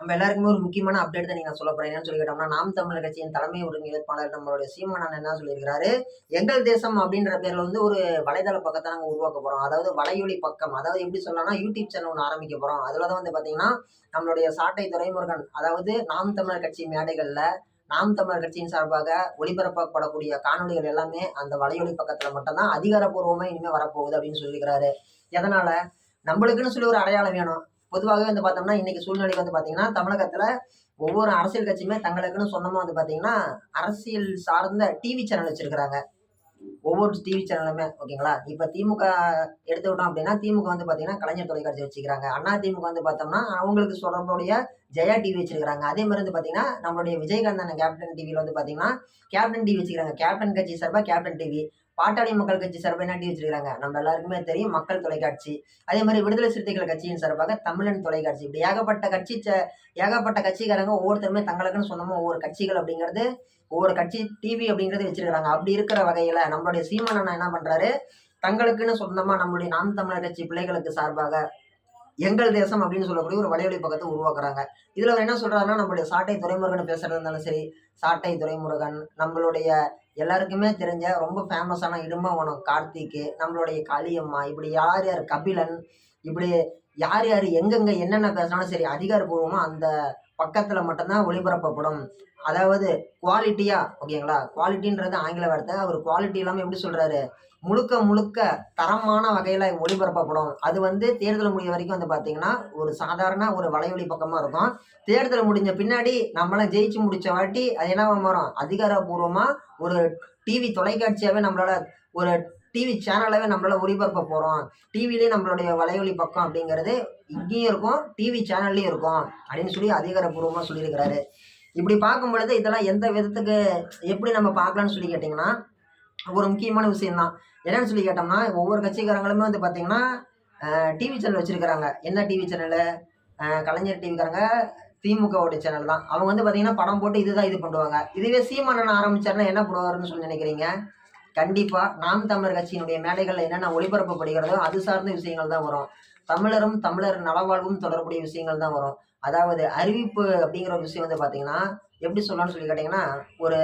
நம்ம எல்லாருக்குமே ஒரு முக்கியமான அப்டேட் தான் நீங்க சொல்ல போறேன் என்னன்னு சொல்லி கேட்டோம்னா நாம் தமிழர் கட்சியின் தலைமை ஒருங்கிணைப்பாளர் நம்மளுடைய சீமானன் என்ன சொல்லியிருக்கிறாரு? எங்கள் தேசம் அப்படின்ற பேர்ல வந்து ஒரு வலைதள பக்கத்தை நாங்கள் உருவாக்க போறோம். அதாவது வலையொலி பக்கம். அதாவது எப்படி சொல்லலாம்னா யூடியூப் சேனல் ஒன்று ஆரம்பிக்க போறோம். அதுல தான் வந்து பாத்தீங்கன்னா நம்மளுடைய சாட்டை துறைமுருகன் அதாவது நாம் தமிழர் கட்சி மேடைகள்ல நாம் தமிழர் கட்சியின் சார்பாக ஒளிபரப்பப்படக்கூடிய காணொலிகள் எல்லாமே அந்த வலையொலி பக்கத்துல மட்டும்தான் அதிகாரப்பூர்வமா இனிமே வரப்போகுது அப்படின்னு சொல்லியிருக்கிறாரு. எதனால? நம்மளுக்குன்னு சொல்லி ஒரு அடையாளம் வேணும். பொதுவாகவே வந்து பார்த்தோம்னா இன்னைக்கு சூழ்நிலைக்கு வந்து பார்த்தீங்கன்னா தமிழகத்துல ஒவ்வொரு அரசியல் கட்சியுமே தங்களுக்குன்னு சொந்தமா வந்து பார்த்தீங்கன்னா அரசியல் சார்ந்த டிவி சேனல் வச்சிருக்கிறாங்க. ஒவ்வொரு டிவி சேனலுமே ஓகேங்களா? இப்போ திமுக எடுத்துக்கிட்டோம் அப்படின்னா திமுக வந்து பார்த்தீங்கன்னா கலைஞர் தொலைக்காட்சி வச்சுக்கிறாங்க. அண்ணா திமுக வந்து பார்த்தோம்னா அவங்களுக்கு தொடர்புடைய ஜெயா டிவி வச்சிருக்காங்க அதே மாதிரி வந்து பார்த்தீங்கன்னா நம்மளுடைய விஜயகாந்த் அண்ணன் கேப்டன் டிவியில் வந்து பார்த்தீங்கன்னா கேப்டன் டிவி வச்சுக்கிறாங்க கேப்டன் கட்சி சார்பாக கேப்டன் டிவி பாட்டாளி மக்கள் கட்சி சார்பாக என்ன டிவி வச்சிருக்காங்க? நம்ம எல்லாருக்குமே தெரியும் மக்கள் தொலைக்காட்சி. அதே மாதிரி விடுதலை சிறுத்தைகள் கட்சியின் சார்பாக தமிழன் தொலைக்காட்சி. இப்படி ஏகப்பட்ட கட்சி ஏகப்பட்ட கட்சிக்காரங்க ஒவ்வொருத்தருமே தங்களுக்குன்னு சொந்தமாக ஒவ்வொரு கட்சிகள் அப்படிங்கிறது ஒவ்வொரு கட்சி டிவி அப்படிங்கிறது வச்சிருக்கிறாங்க. அப்படி இருக்கிற வகையில் நம்மளுடைய சீமானண்ணா என்ன பண்ணுறாரு தங்களுக்குன்னு சொந்தமாக நம்மளுடைய நாம் தமிழர் கட்சி பிள்ளைகளுக்கு சார்பாக எங்கள் தேசம் அப்படின்னு சொல்லக்கூடிய ஒரு வலையொலி பக்கத்தை உருவாக்குறாங்க. இதுல அவர் என்ன சொல்றாருன்னா நம்மளுடைய சாட்டை துறைமுருகன் பேசுறது இருந்தாலும் சரி சாட்டை துறைமுருகன் நம்மளுடைய எல்லாருக்குமே தெரிஞ்ச ரொம்ப ஃபேமஸான இடும்பவனம் கார்த்திக்கு நம்மளுடைய காளியம்மா இப்படி யார் யார் கபிலன் இப்படி யார் யார் எங்கெங்கே என்னென்ன பேசினாலும் சரி அதிகாரப்பூர்வமாக அந்த பக்கத்தில் மட்டும்தான் ஒளிபரப்பப்படும். அதாவது குவாலிட்டியாக ஓகேங்களா குவாலிட்டின்றது ஆங்கில வார்த்தை. அவர் குவாலிட்டி இல்லாமல் எப்படி சொல்கிறாரு முழுக்க முழுக்க தரமான வகையில் ஒளிபரப்பப்படும். அது வந்து தேர்தல் முடிய வரைக்கும் வந்து பார்த்தீங்கன்னா ஒரு சாதாரண ஒரு வலைவழி பக்கமாக இருக்கும். தேர்தல் முடிஞ்ச பின்னாடி நம்மளாம் ஜெயிச்சு முடித்த வாட்டி அது என்ன வரும் அதிகாரப்பூர்வமாக ஒரு டிவி தொலைக்காட்சியாகவே நம்மளால் ஒரு டிவி சேனலாகவே நம்மளால் ஒளிபரப்ப போகிறோம் டிவிலேயே நம்மளுடைய வலைவழி பக்கம் அப்படிங்கிறது இங்கேயும் இருக்கும் டிவி சேனல்லையும் இருக்கும் அப்படின்னு சொல்லி அதிகாரப்பூர்வமாக சொல்லியிருக்கிறாரு. இப்படி பார்க்கும் பொழுது இதெல்லாம் எந்த விதத்துக்கு எப்படி நம்ம பார்க்கலான்னு சொல்லி கேட்டிங்கன்னா ஒரு முக்கியமான விஷயம்தான். என்னன்னு சொல்லி கேட்டோம்னா ஒவ்வொரு கட்சிக்காரங்களுமே வந்து பார்த்தீங்கன்னா டிவி சேனல் வச்சுருக்கிறாங்க. என்ன டிவி சேனலு கலைஞர் டிவிக்காரங்க திமுகவோட சேனல் தான். அவங்க வந்து பார்த்தீங்கன்னா படம் போட்டு இதுதான் இது பண்ணுவாங்க. இதுவே சீமானன் ஆரம்பிச்சாருன்னா என்ன பண்ணுவாருன்னு சொல்லி நினைக்கிறீங்க? கண்டிப்பாக நாம் தமிழர் கட்சியினுடைய மேடைகளில் என்னென்ன ஒளிபரப்பப்படுகிறதோ அது சார்ந்த விஷயங்கள் தான் வரும். தமிழரும் தமிழர் நலவாழ்வும் தொடர்புடைய விஷயங்கள் தான் வரும். அதாவது அறிவிப்பு அப்படிங்கிற ஒரு விஷயம் வந்து பார்த்தீங்கன்னா எப்படி சொல்லலாம்னு சொல்லி கேட்டிங்கன்னா ஒரு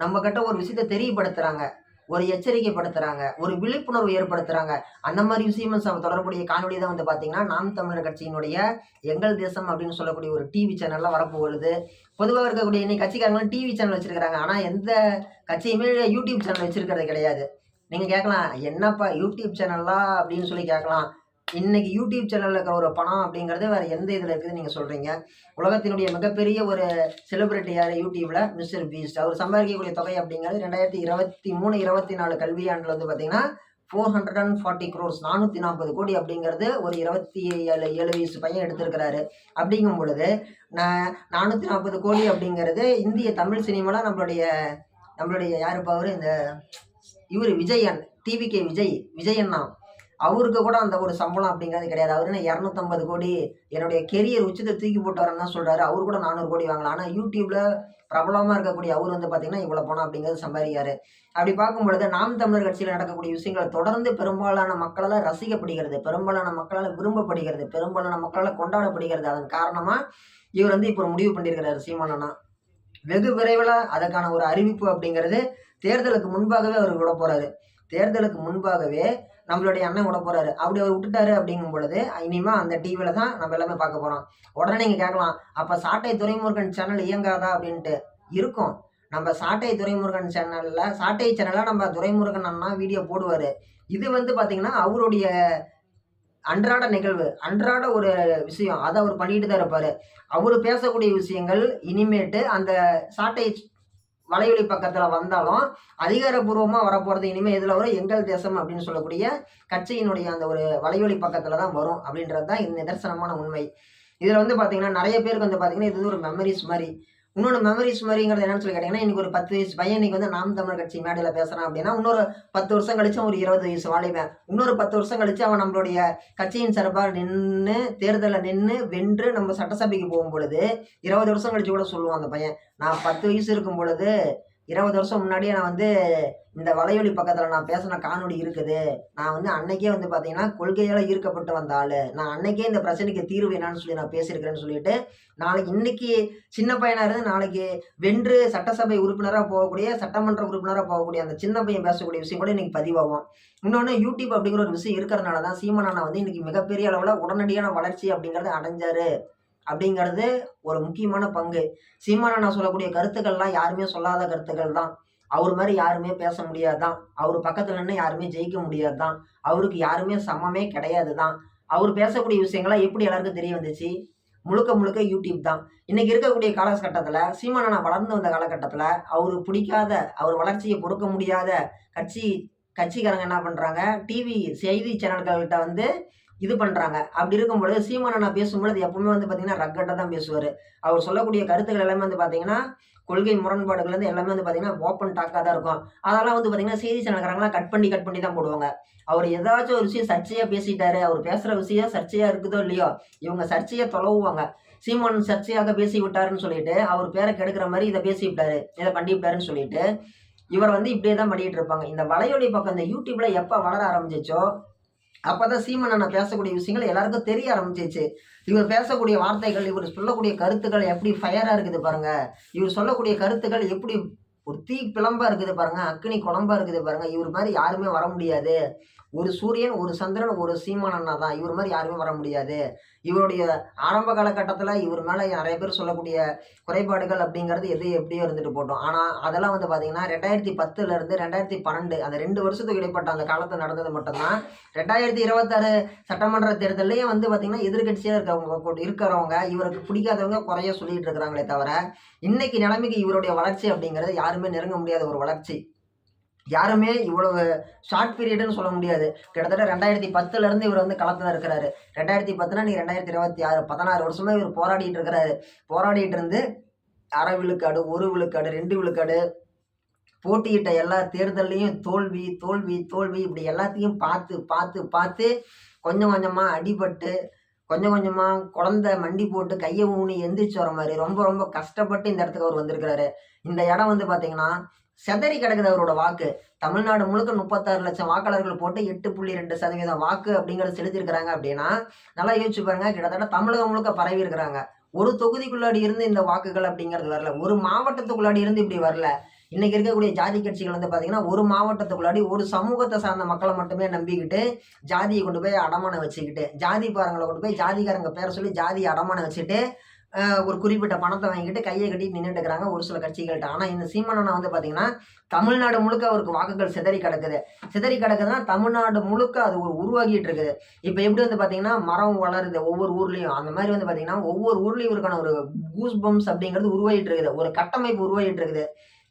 நம்ம கிட்ட ஒரு விஷயத்தை தெரியப்படுத்துகிறாங்க ஒரு எச்சரிக்கைப்படுத்துறாங்க ஒரு விழிப்புணர்வு ஏற்படுத்துறாங்க. அந்த மாதிரி விஷயமும் தொடர்புடைய காணொலி தான் வந்து பார்த்தீங்கன்னா நாம் தமிழர் கட்சியினுடைய எங்கள் தேசம் அப்படின்னு சொல்லக்கூடிய ஒரு டிவி சேனல்ல வரப்போகுது. பொதுவாக இருக்கக்கூடிய இன்னைக்கு கட்சிக்காரங்களும் டிவி சேனல் வச்சிருக்காங்க ஆனால் எந்த கட்சியுமே யூடியூப் சேனல் வச்சிருக்கிறது கிடையாது. நீங்கள் கேட்கலாம் என்னப்பா யூடியூப் சேனல்லாம் அப்படின்னு சொல்லி கேட்கலாம் இன்னைக்கு யூடியூப் சேனலில் இருக்கிற ஒரு பணம் அப்படிங்கிறது வேற எந்த இதில் இருக்குதுன்னு நீங்கள் சொல்கிறீங்க உலகத்தினுடைய மிகப்பெரிய ஒரு செலிபிரிட்டி யார்? யூடியூப்ல மிஸ்டர் பீஸ்ட். அவர் சம்பாதிக்கக்கூடிய தொகை அப்படிங்கிறது ரெண்டாயிரத்தி இருபத்தி மூணு இருபத்தி நாலு கல்வியாண்டில் வந்து பார்த்தீங்கன்னா four hundred and forty crores நானூற்றி நாற்பது கோடி அப்படிங்கிறது ஒரு இருபத்தி ஏழு ஏழு வயசு பையன் எடுத்திருக்கிறாரு. அப்படிங்கும் பொழுது நான் நானூற்றி நாற்பது கோடி அப்படிங்கிறது இந்திய தமிழ் சினிமாவில் நம்மளுடைய நம்மளுடைய யாருப்பா அவர்? இந்த இவர் விஜயன் டிவிகே விஜய் விஜயண்ணா அவருக்கு கூட அந்த ஒரு சம்பளம் அப்படிங்கிறது கிடையாது. அவர் என்ன இரநூத்தம்பது கோடி என்னுடைய கெரியர் உச்சத்தை தூக்கி போட்டு வரேன்னு தான் அவர் கூட நானூறு கோடி வாங்கலாம். ஆனால் யூடியூப்பில் பிரபலமாக இருக்கக்கூடிய அவர் வந்து பார்த்திங்கன்னா இவ்வளோ பணம் அப்படிங்கிறது சம்பாதிக்காரு அப்படி பார்க்கும் பொழுது நாம் தமிழர் கட்சியில் நடக்கக்கூடிய விஷயங்களை தொடர்ந்து பெரும்பாலான மக்களால் ரசிக்கப்படுகிறது பெரும்பாலான மக்களால் விரும்பப்படுகிறது பெரும்பாலான மக்களால் கொண்டாடப்படுகிறது. அதன் காரணமாக இவர் வந்து இப்போ முடிவு பண்ணியிருக்கிறாரு சீமானனா வெகு விரைவில் அதற்கான ஒரு அறிவிப்பு அப்படிங்கிறது தேர்தலுக்கு முன்பாகவே அவர் விட போகிறாரு தேர்தலுக்கு முன்பாகவே நம்மளுடைய அண்ணன் விட போறாரு. அப்படி அவர் விட்டுட்டாரு அப்படிங்கும் பொழுது இனிமே அந்த டிவியில தான் நம்ம எல்லாமே பார்க்க போறோம். உடனே நீங்க கேட்கலாம் அப்ப சாட்டை துரைமுருகன் சேனல் இயங்காதா அப்படின்ட்டு இருக்கும். நம்ம சாட்டை துரைமுருகன் சேனல்ல சாட்டை சேனல்ல நம்ம துரைமுருகன் அண்ணா வீடியோ போடுவாரு. இது வந்து பாத்தீங்கன்னா அவருடைய அன்றாட நிகழ்வு அன்றாட ஒரு விஷயம். அதை அவர் பண்ணிட்டு தான் இருப்பாரு. அவர் பேசக்கூடிய விஷயங்கள் இனிமேட்டு அந்த சாட்டை வலையொலி பக்கத்துல வந்தாலும் அதிகாரப்பூர்வமா வரப்போறது இனிமே இதுல வரும் எங்கள் தேசம் அப்படின்னு சொல்லக்கூடிய கட்சியினுடைய அந்த ஒரு வலையொலி பக்கத்தில் தான் வரும் அப்படின்றது தான் இது நிதர்சனமான உண்மை. இதுல வந்து பாத்தீங்கன்னா நிறைய பேருக்கு வந்து பாத்தீங்கன்னா இது ஒரு மெமரிஸ் மாதிரி. இன்னொன்று மெமரிஸ் மாதிரிங்கிறது என்னன்னு சொல்லி கேட்டீங்கன்னா இன்றைக்கி ஒரு பத்து வயசு பையன் இன்னைக்கு வந்து நாம் தமிழ் கட்சி மேடையில் பேசுகிறான் அப்படின்னா இன்னொரு பத்து வருஷம் கழிச்சு ஒரு இருபது வயசு வாலிபன் இன்னொரு பத்து வருஷம் கழிச்சு அவன் நம்மளுடைய கட்சியின் சார்பாக நின்று தேர்தலில் நின்று வென்று நம்ம சட்டசபைக்கு போகும் பொழுது இருபது வருஷம் கழிச்சு கூட சொல்லுவான் அந்த பையன். நான் பத்து வயசு இருக்கும் பொழுது இருபது வருஷம் முன்னாடியே நான் வந்து இந்த வலையொலி பக்கத்தில் நான் பேசின காணொலி இருக்குது. நான் வந்து அன்னைக்கே வந்து பார்த்தீங்கன்னா கொள்கையால் ஈர்க்கப்பட்டு வந்த ஆள். நான் அன்னைக்கே இந்த பிரச்சனைக்கு தீர்வு என்னன்னு சொல்லி நான் பேசியிருக்கிறேன்னு சொல்லிட்டு நாளைக்கு இன்னைக்கு சின்ன பையனாக இருந்து நாளைக்கு வென்று சட்டசபை உறுப்பினராக போகக்கூடிய சட்டமன்ற உறுப்பினராக போகக்கூடிய அந்த சின்ன பையன் பேசக்கூடிய விஷயம் கூட இன்னைக்கு பதிவாகும். இன்னொன்று யூடியூப் அப்படிங்கிற ஒரு விஷயம் இருக்கிறதுனால தான் சீமானா வந்து இன்னைக்கு மிகப்பெரிய அளவில் உடனடியான வளர்ச்சி அப்படிங்கிறத அடைஞ்சாரு. அப்படிங்கிறது ஒரு முக்கியமான பங்கு. சீமானா சொல்லக்கூடிய கருத்துக்கள்லாம் யாருமே சொல்லாத கருத்துக்கள் தான் அவர் மாதிரி யாருமே பேச முடியாது தான் அவர் பக்கத்துல நின்று யாருமே ஜெயிக்க முடியாது தான் அவருக்கு யாருமே சமமே கிடையாது தான் அவர் பேசக்கூடிய விஷயங்கள்லாம் எப்படி எல்லாருக்கும் தெரிய வந்துச்சு? முழுக்க முழுக்க யூடியூப் தான். இன்னைக்கு இருக்கக்கூடிய காலகட்டத்தில் சீமானா வளர்ந்து வந்த காலகட்டத்தில் அவருக்கு பிடிக்காத அவர் வளர்ச்சியை பொறுக்க முடியாத கட்சி கட்சிக்காரங்க என்ன பண்ணுறாங்க டிவி செய்தி சேனல்கள்கிட்ட வந்து இது பண்ணுறாங்க அப்படி இருக்கும்பொழுது நான் பேசும்பொழுது எப்பவுமே வந்து பார்த்தீங்கன்னா ரக்கட்டாக தான் பேசுவார். அவர் சொல்லக்கூடிய கருத்துக்கள் எல்லாமே வந்து பார்த்தீங்கன்னா கொள்கை முரண்பாடுகள்லேருந்து எல்லாமே வந்து பார்த்தீங்கன்னா ஓப்பன் டாக்காக தான் இருக்கும். அதெல்லாம் வந்து பார்த்தீங்கன்னா செய்தி சேனல்காரங்களாம் கட் பண்ணி கட் பண்ணி தான் போடுவாங்க. அவர் ஏதாச்சும் ஒரு விஷயம் சர்ச்சையாக பேசிட்டாரு அவர் பேசுகிற விஷயம் சர்ச்சையாக இருக்குதோ இல்லையோ இவங்க சர்ச்சையாக தொலைவுவாங்க. சீமான் சர்ச்சையாக பேசி விட்டாருன்னு சொல்லிட்டு அவர் பேரை கெடுக்கிற மாதிரி இதை பேசி விட்டாரு இதை பண்ணி விட்டாருன்னு சொல்லிட்டு இவர் வந்து இப்படியே தான் பண்ணிட்டு இருப்பாங்க. இந்த வலையொலி பக்கம் இந்த யூடியூப்ல எப்போ வளர ஆரம்பிச்சிச்சோ அப்பதான் சீமன் அண்ணா பேசக்கூடிய விஷயங்கள் எல்லாருக்கும் தெரிய ஆரம்பிச்சிச்சு. இவர் பேசக்கூடிய வார்த்தைகள் இவர் சொல்லக்கூடிய கருத்துக்கள் எப்படி ஃபயராக இருக்குது பாருங்க. இவர் சொல்லக்கூடிய கருத்துக்கள் எப்படி ஒரு தீ பிளம்பா இருக்குது பாருங்க அக்னி குழம்பா இருக்குது பாருங்க இவர் மாதிரி யாருமே வர முடியாது. ஒரு சூரியன் ஒரு சந்திரன் ஒரு சீமான் தான் இவர் மாதிரி யாருமே வர முடியாது. இவருடைய ஆரம்ப காலகட்டத்தில் இவர் மேலே நிறைய பேர் சொல்லக்கூடிய குறைபாடுகள் அப்படிங்கிறது எது எப்படியோ இருந்துட்டு போட்டோம். ஆனால் அதெல்லாம் வந்து பார்த்தீங்கன்னா ரெண்டாயிரத்தி பத்துலேருந்து ரெண்டாயிரத்தி பன்னெண்டு அந்த ரெண்டு வருஷத்துக்கு இடைப்பட்ட அந்த காலத்தில் நடந்தது மட்டும்தான். ரெண்டாயிரத்தி இருபத்தாறு சட்டமன்ற தேர்தலையும் வந்து பார்த்தீங்கன்னா எதிர்கட்சியாக இருக்கவங்க இருக்கிறவங்க இவருக்கு பிடிக்காதவங்க குறைய சொல்லிட்டு இருக்கிறாங்களே தவிர இன்னைக்கு நிலைமைக்கு இவருடைய வளர்ச்சி அப்படிங்கிறது யார் யாருமே நெருங்க முடியாத ஒரு வளர்ச்சி. யாருமே இவ்வளவு ஷார்ட் பீரியடுன்னு சொல்ல முடியாது. கிட்டத்தட்ட ரெண்டாயிரத்தி பத்துல இருந்து இவர் வந்து களத்துல இருக்கிறாரு. ரெண்டாயிரத்தி பத்துனா நீ ரெண்டாயிரத்தி இருபத்தி ஆறு பதினாறு வருஷமாக இவர் போராடிட்டு இருக்கிறாரு. போராடிட்டு இருந்து அரை விழுக்காடு ஒரு விழுக்காடு ரெண்டு விழுக்காடு போட்டியிட்ட எல்லா தேர்தல்லையும் தோல்வி தோல்வி தோல்வி இப்படி எல்லாத்தையும் பார்த்து பார்த்து பார்த்து கொஞ்சம் கொஞ்சமாக அடிபட்டு கொஞ்சம் கொஞ்சமாக குழந்தை மண்டி போட்டு கையை ஊனி எந்திரிச்சு வர மாதிரி ரொம்ப ரொம்ப கஷ்டப்பட்டு இந்த இடத்துக்கு அவர் வந்திருக்கிறாரு. இந்த இடம் வந்து பார்த்தீங்கன்னா செதறி கிடக்குது அவரோட வாக்கு. தமிழ்நாடு முழுக்க முப்பத்தாறு லட்சம் வாக்காளர்கள் போட்டு எட்டு புள்ளி ரெண்டு சதவீதம் வாக்கு அப்படிங்கிறத செலுத்திருக்கிறாங்க அப்படின்னா நல்லா யோசிச்சு பாருங்க கிட்டத்தட்ட தமிழகம் முழுக்க பரவி இருக்கிறாங்க. ஒரு தொகுதிக்குள்ளாடி இருந்து இந்த வாக்குகள் அப்படிங்கிறது வரல. ஒரு மாவட்டத்துக்குள்ளாடி இருந்து இப்படி வரல. இன்றைக்கி இருக்கக்கூடிய ஜாதி கட்சிகள் வந்து பார்த்திங்கன்னா ஒரு மாவட்டத்துக்குள்ளாடி ஒரு சமூகத்தை சார்ந்த மக்களை மட்டுமே நம்பிக்கிட்டு ஜாதியை கொண்டு போய் அடமானம் வச்சுக்கிட்டு ஜாதி பாரங்களை கொண்டு போய் ஜாதிகாரங்க பேரை சொல்லி ஜாதியை அடமானம் வச்சுட்டு ஒரு குறிப்பிட்ட பணத்தை வாங்கிட்டு கையை கட்டி நின்றுட்டுக்கிறாங்க ஒரு சில கட்சிகள்கிட்ட. ஆனால் இந்த சீமானண்ணா வந்து பார்த்தீங்கன்னா தமிழ்நாடு முழுக்க அவருக்கு வாக்குகள் சிதறி கிடக்குது. சிதறி கிடக்குதுன்னா தமிழ்நாடு முழுக்க அது ஒரு உருவாகிட்டு இருக்குது. இப்போ எப்படி வந்து பார்த்தீங்கன்னா மரம் வளருது ஒவ்வொரு ஊர்லேயும். அந்த மாதிரி வந்து பார்த்தீங்கன்னா ஒவ்வொரு ஊர்லேயும் இவருக்கான ஒரு கூஸ் அப்படிங்கிறது உருவாகிட்டு இருக்குது. ஒரு கட்டமைப்பு உருவாகிட்டு இருக்குது.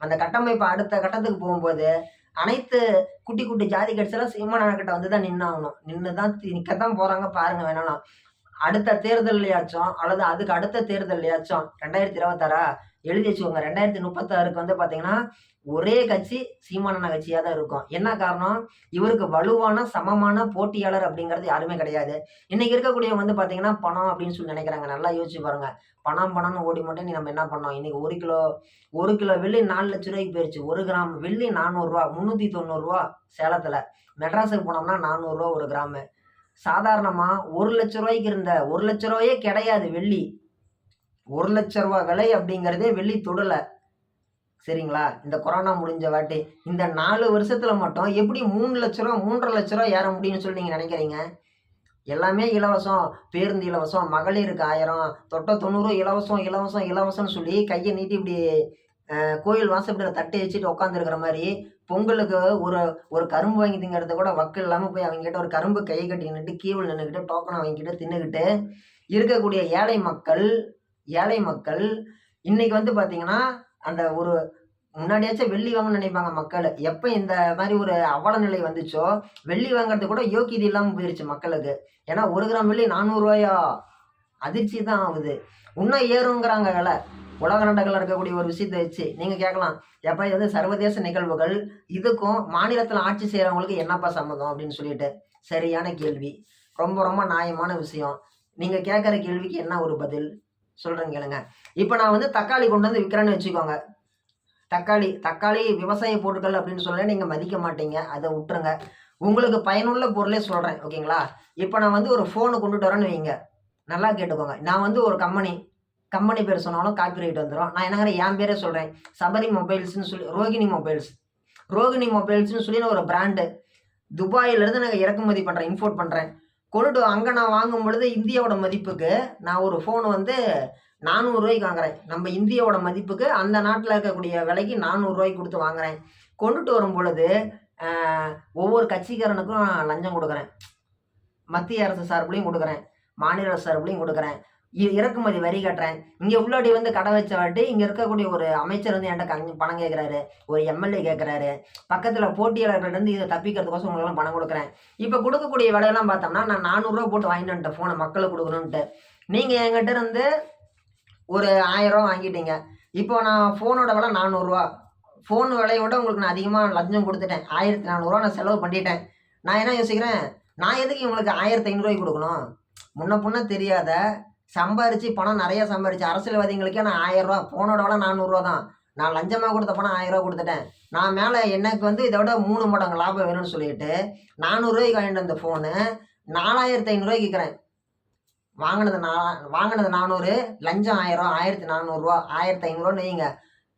அந்த கட்டமைப்பு அடுத்த கட்டத்துக்கு போகும்போது அனைத்து குட்டி குட்டி ஜாதி கட்சியெல்லாம் சீமானண்ணா கிட்ட வந்து தான் நின்னாகணும். நின்று தான் நிற்கத்தான் போகிறாங்க பாருங்க வேணாலும். அடுத்த தேர்தல்லையாச்சும் அல்லது அதுக்கு அடுத்த தேர்தல்லையாச்சும் ரெண்டாயிரத்தி இருபத்தாறா எழுதி வச்சுக்கோங்க. ரெண்டாயிரத்தி முப்பத்தாறுக்கு வந்து பார்த்தீங்கன்னா ஒரே கட்சி சீமானன கட்சியாக தான் இருக்கும். என்ன காரணம்? இவருக்கு வலுவான சமமான போட்டியாளர் அப்படிங்கிறது யாருமே கிடையாது. இன்னைக்கு இருக்கக்கூடிய வந்து பார்த்தீங்கன்னா பணம் அப்படின்னு சொல்லி நினைக்கிறாங்க. நல்லா யோசிச்சு பாருங்க. பணம் பணம்னு ஓடி மட்டும் நீ நம்ம என்ன பண்ணோம்? இன்னைக்கு ஒரு கிலோ ஒரு கிலோ வெள்ளி நாலு லட்ச ரூபாய்க்கு போயிடுச்சு ஒரு கிராம் வெள்ளி நானூறுரூவா முந்நூற்றி தொண்ணூறுரூவா சேலத்தில். மெட்ராஸுக்கு போனோம்னா நானூறுரூவா ஒரு கிராமு. சாதாரணமாக ஒரு லட்ச ரூபாய்க்கு இருந்த ஒரு லட்ச ரூபாயே கிடையாது வெள்ளி. ஒரு லட்ச ரூபா விலை அப்படிங்கிறதே வெள்ளி தொடலை. சரிங்களா? இந்த கொரோனா முடிஞ்ச வாட்டி இந்த நாலு வருஷத்தில் மட்டும் எப்படி மூணு லட்ச ரூபா மூன்றரை லட்ச ரூபா ஏற முடியும்னு சொல்லி நீங்கள் நினைக்கிறீங்க? எல்லாமே இலவசம் பேருந்து இலவசம் மகளிருக்கு ஆயிரம் தொட்ட தொண்ணூறு இலவசம் இலவசம் இலவசம்னு சொல்லி கையை நீட்டி இப்படி கோயில் வாசப்படியில் தட்டி வச்சுட்டு உட்காந்துருக்கிற மாதிரி பொங்கலுக்கு ஒரு ஒரு கரும்பு வாங்கிதுங்கிறத கூட வக்கு இல்லாமல் போய் அவங்ககிட்ட ஒரு கரும்பு கை கட்டி நின்றுட்டு கீவில் நின்றுக்கிட்டு டோக்கனை வாங்கிக்கிட்டு தின்னுக்கிட்டு இருக்கக்கூடிய ஏழை மக்கள் ஏழை மக்கள் இன்னைக்கு வந்து பார்த்தீங்கன்னா அந்த ஒரு முன்னாடியாச்சும் வெள்ளி வாங்கணும்னு நினைப்பாங்க மக்கள். எப்போ இந்த மாதிரி ஒரு அவல நிலை வந்துச்சோ வெள்ளி வாங்குறது கூட யோக்கியது இல்லாமல் போயிருச்சு மக்களுக்கு ஏன்னா ஒரு கிராம் வெள்ளி நானூறுரூவாயா அதிர்ச்சி தான் ஆகுது. இன்னும் ஏறுங்கிறாங்க விலை. உலக நாடுகளில் இருக்கக்கூடிய ஒரு விஷயத்தை வச்சு நீங்கள் கேட்கலாம். எப்போ இது வந்து சர்வதேச நிகழ்வுகள். இதுக்கும் மாநிலத்தில் ஆட்சி செய்கிறவங்களுக்கு என்னப்பா சம்மதம் அப்படின்னு சொல்லிட்டு. சரியான கேள்வி. ரொம்ப ரொம்ப நியாயமான விஷயம். நீங்கள் கேட்குற கேள்விக்கு என்ன ஒரு பதில்? சொல்கிறேன் கேளுங்க. இப்போ நான் வந்து தக்காளி கொண்டு வந்து விற்கிறேன்னு வச்சுக்கோங்க. தக்காளி தக்காளி விவசாய பொருட்கள் அப்படின்னு சொல்ல நீங்கள் மதிக்க மாட்டீங்க. அதை விட்டுருங்க. உங்களுக்கு பயனுள்ள பொருளே சொல்கிறேன் ஓகேங்களா? இப்போ நான் வந்து ஒரு ஃபோனு கொண்டுட்டு வரேன்னு வைங்க. நல்லா கேட்டுக்கோங்க. நான் வந்து ஒரு கம்பெனி கம்பெனி பேர் சொன்னாலும் காப்பிரைட் வந்துடும் நான் என்னங்கிற என் பேரே சொல்கிறேன் சபரி மொபைல்ஸ்னு சொல்லி ரோகிணி மொபைல்ஸ் ரோகிணி மொபைல்ஸ்னு சொல்லி நான் ஒரு பிராண்டு துபாயிலேருந்து நாங்கள் இறக்குமதி பண்ணுறேன் இம்போர்ட் பண்ணுறேன் கொண்டுட்டு அங்கே நான் வாங்கும் பொழுது இந்தியாவோட மதிப்புக்கு நான் ஒரு ஃபோன் வந்து நானூறுரூவாய்க்கு வாங்குறேன். நம்ம இந்தியாவோட மதிப்புக்கு அந்த நாட்டில் இருக்கக்கூடிய விலைக்கு நானூறுரூவாய்க்கு கொடுத்து வாங்குறேன். கொண்டுட்டு வரும் பொழுது ஒவ்வொரு கட்சிக்காரனுக்கும் லஞ்சம் கொடுக்குறேன். மத்திய அரசு சார்புலையும் கொடுக்குறேன். மாநில அரசு சார்புலையும் கொடுக்குறேன். இறக்குமதி வரி கட்டுறேன். இங்கே உள்ளாடி வந்து கடை வச்ச வாட்டி இங்கே இருக்கக்கூடிய ஒரு அமைச்சர் வந்து என்கிட்ட கங் பணம் கேட்குறாரு ஒரு எம்எல்ஏ கேட்குறாரு பக்கத்தில் போட்டியாளர்கள் இருந்து இதை தப்பிக்கிறதுக்கோசம் உங்களுக்குலாம் பணம் கொடுக்குறேன். இப்போ கொடுக்கக்கூடிய விலையெல்லாம் பார்த்தோம்னா நான் நானூறுரூவா போட்டு வாங்கிட்டு ஃபோனை மக்களுக்கு கொடுக்கணுன்ட்டு நீங்கள் என்கிட்ட இருந்து ஒரு ஆயிரம் வாங்கிட்டீங்க. இப்போ நான் ஃபோனோட விலை நானூறுரூவா ஃபோன் விலையோட உங்களுக்கு நான் அதிகமாக லஞ்சம் கொடுத்துட்டேன். ஆயிரத்தி நானூறுரூவா நான் செலவு பண்ணிட்டேன். நான் என்ன யோசிக்கிறேன்? நான் எதுக்கு இவங்களுக்கு ஆயிரத்தி ஐநூறுரூவாய்க்கு கொடுக்கணும்? முன்ன புண்ண தெரியாத சம்பாரித்து பணம் நிறைய சம்பாரிச்சு. அரசியல்வாதிகளுக்கே நான் ஆயிரம் ரூபா ஃபோனோட நானூறுரூவா தான். நான் லஞ்சமாக கொடுத்த பணம் ஆயிரரூவா கொடுத்துட்டேன். நான் மேலே எனக்கு வந்து இதை விட மூணு மடங்கு லாபம் வேணும்னு சொல்லிட்டு நானூறுரூவாய்க்கு வாங்கிட்டு வந்த ஃபோனு நாலாயிரத்தி ஐநூறுரூவாய்க்கு விற்கிறேன் வாங்கினது நா வாங்கினது நானூறு லஞ்சம் ஆயிரம் ஆயிரத்தி நானூறுரூவா ஆயிரத்தி ஐநூறுரூவான்னு வைங்க.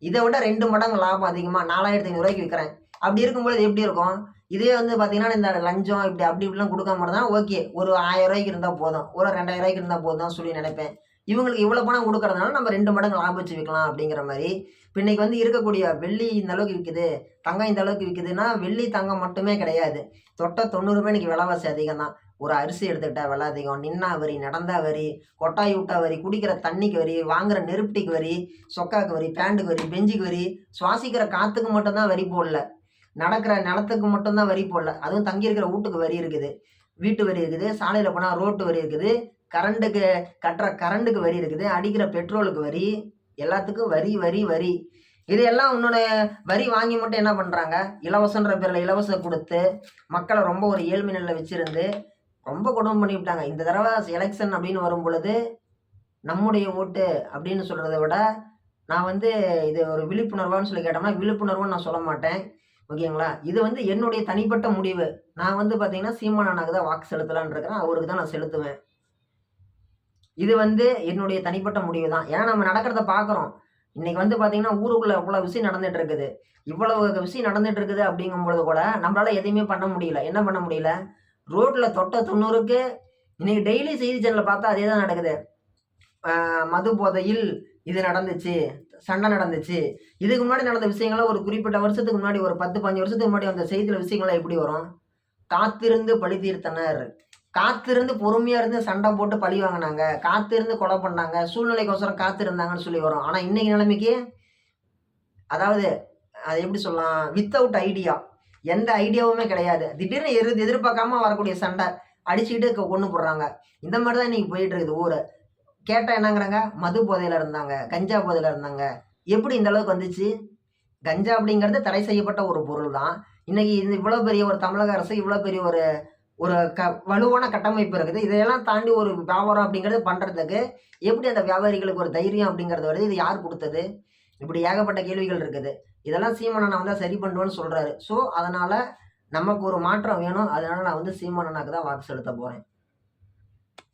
இதை விட ரெண்டு மடங்கு லாபம் அதிகமாக நாலாயிரத்தி ஐநூறுரூவாய்க்கு விற்கிறேன் அப்படி இருக்கும்போது எப்படி இருக்கும்? இதே வந்து பார்த்தீங்கன்னா இந்த லஞ்சம் இப்படி அப்படி இப்படிலாம் கொடுக்காம இருந்தால் ஓகே ஒரு ஆயிரம் ரூபாய்க்கு இருந்தால் போதும். ஒரு ரெண்டாயிரம் ரூபாய்க்கு இருந்தால் போதும் சொல்லி நினைப்பேன். இவங்களுக்கு இவ்வளோ பணம் கொடுக்கறதுனால நம்ம ரெண்டு மடங்கு லாபம் வச்சு விற்கலாம் அப்படிங்கிற மாதிரி. இப்போ இன்னைக்கு வந்து இருக்கக்கூடிய வெள்ளி இந்த அளவுக்கு விற்குது தங்கம் இந்த அளவுக்கு விற்குதுன்னா வெள்ளி தங்கம் மட்டுமே கிடையாது. தொட்ட தொண்ணூறு ரூபாய் இன்னைக்கு விலைவாசி அதிகம் தான். ஒரு அரிசி எடுத்துக்கிட்டா விலை அதிகம். நின்னா வரி நடந்தா வரி கொட்டாய் விட்டா வரி குடிக்கிற தண்ணிக்கு வரி வாங்குற நெருப்பட்டிக்கு வரி சொக்காக்கு வரி பேண்ட்டுக்கு வரி பெஞ்சுக்கு வரி சுவாசிக்கிற காற்றுக்கு மட்டும்தான் வரி போடல. நடக்கிற நிலத்துக்கு மட்டும்தான் வரி போடல. அதுவும் தங்கியிருக்கிற வீட்டுக்கு வரி இருக்குது. வீட்டு வரி இருக்குது. சாலையில் போனால் ரோட்டு வரி இருக்குது. கரண்ட்டுக்கு கட்டுற கரண்ட்டுக்கு வரி இருக்குது. அடிக்கிற பெட்ரோலுக்கு வரி. எல்லாத்துக்கும் வரி வரி வரி. இதையெல்லாம் உன்னோட வரி வாங்கி மட்டும் என்ன பண்ணுறாங்க இலவசன்ற பேரில் இலவசம் கொடுத்து மக்களை ரொம்ப ஒரு ஏழ்மை நிலையில் வச்சுருந்து ரொம்ப குடும்பம் பண்ணிவிட்டாங்க இந்த தடவை எலெக்ஷன் அப்படின்னு வரும் பொழுது நம்முடைய ஓட்டு அப்படின்னு சொல்கிறத விட நான் வந்து இது ஒரு விழிப்புணர்வான்னு சொல்லி கேட்டோம்னா விழிப்புணர்வுன்னு நான் சொல்ல மாட்டேன். ஓகேங்களா? இது வந்து என்னுடைய தனிப்பட்ட முடிவு. நான் வந்து பார்த்தீங்கன்னா சீமான் அண்ணாக்கு தான் வாக்கு செலுத்தலான் இருக்கிறேன். அவருக்கு தான் நான் செலுத்துவேன். இது வந்து என்னுடைய தனிப்பட்ட முடிவு தான். ஏன்னா நம்ம நடக்கிறத பார்க்குறோம் இன்னைக்கு வந்து பார்த்தீங்கன்னா ஊருக்குள்ள இவ்வளோ விஷயம் நடந்துட்டு இருக்குது. இவ்வளவு விஷயம் நடந்துட்டு இருக்குது அப்படிங்கும் பொழுது கூட நம்மளால எதையுமே பண்ண முடியல. என்ன பண்ண முடியல? ரோட்ல தொட்ட தொண்ணூறுக்கு இன்னைக்கு டெய்லி செய்தி சேனலில் பார்த்தா அதே தான் நடக்குது மது போதையில் இது நடந்துச்சு சண்டை நடந்துச்சு. இதுக்கு முன்னாடி நடந்த விஷயங்கள்லாம் ஒரு குறிப்பிட்ட வருஷத்துக்கு முன்னாடி ஒரு பத்து பஞ்சு வருஷத்துக்கு முன்னாடி வந்த செய்தியில் விஷயங்கள்லாம் எப்படி வரும்? காத்திருந்து பழி தீர்த்தனர். காத்திருந்து பொறுமையாக இருந்து சண்டை போட்டு பழி வாங்கினாங்க. காத்திருந்து கொலை பண்ணாங்க. சூழ்நிலைக்கோசரம் காத்திருந்தாங்கன்னு சொல்லி வரும். ஆனால் இன்னைக்கு நிலைமைக்கு அதாவது அது எப்படி சொல்லலாம்? வித்தவுட் ஐடியா எந்த ஐடியாவுமே கிடையாது. திடீர்னு எதிர் எதிர்பார்க்காம வரக்கூடிய சண்டை அடிச்சுக்கிட்டு கொண்டு போடுறாங்க. இந்த மாதிரி தான் இன்னைக்கு போயிட்டு இருக்குது ஊர். கேட்டால் என்னங்கிறாங்க? மது போதையில் இருந்தாங்க கஞ்சா போதையில் இருந்தாங்க. எப்படி இந்த அளவுக்கு வந்துச்சு? கஞ்சா அப்படிங்கிறது தடை செய்யப்பட்ட ஒரு பொருள் தான் இன்றைக்கி இது இவ்வளோ பெரிய ஒரு தமிழக அரசு இவ்வளோ பெரிய ஒரு ஒரு க வலுவான கட்டமைப்பு இருக்குது. இதையெல்லாம் தாண்டி ஒரு வியாபாரம் அப்படிங்கிறது பண்ணுறதுக்கு எப்படி அந்த வியாபாரிகளுக்கு ஒரு தைரியம் அப்படிங்கிறது வருது? இது யார் கொடுத்தது? இப்படி ஏகப்பட்ட கேள்விகள் இருக்குது. இதெல்லாம் சீமானண்ணா வந்து சரி பண்ணுவேன்னு சொல்கிறாரு ஸோ அதனால் நமக்கு ஒரு மாற்றம் வேணும். அதனால நான் வந்து சீமானண்ணாக்கு தான் வாக்கு செலுத்த போகிறேன்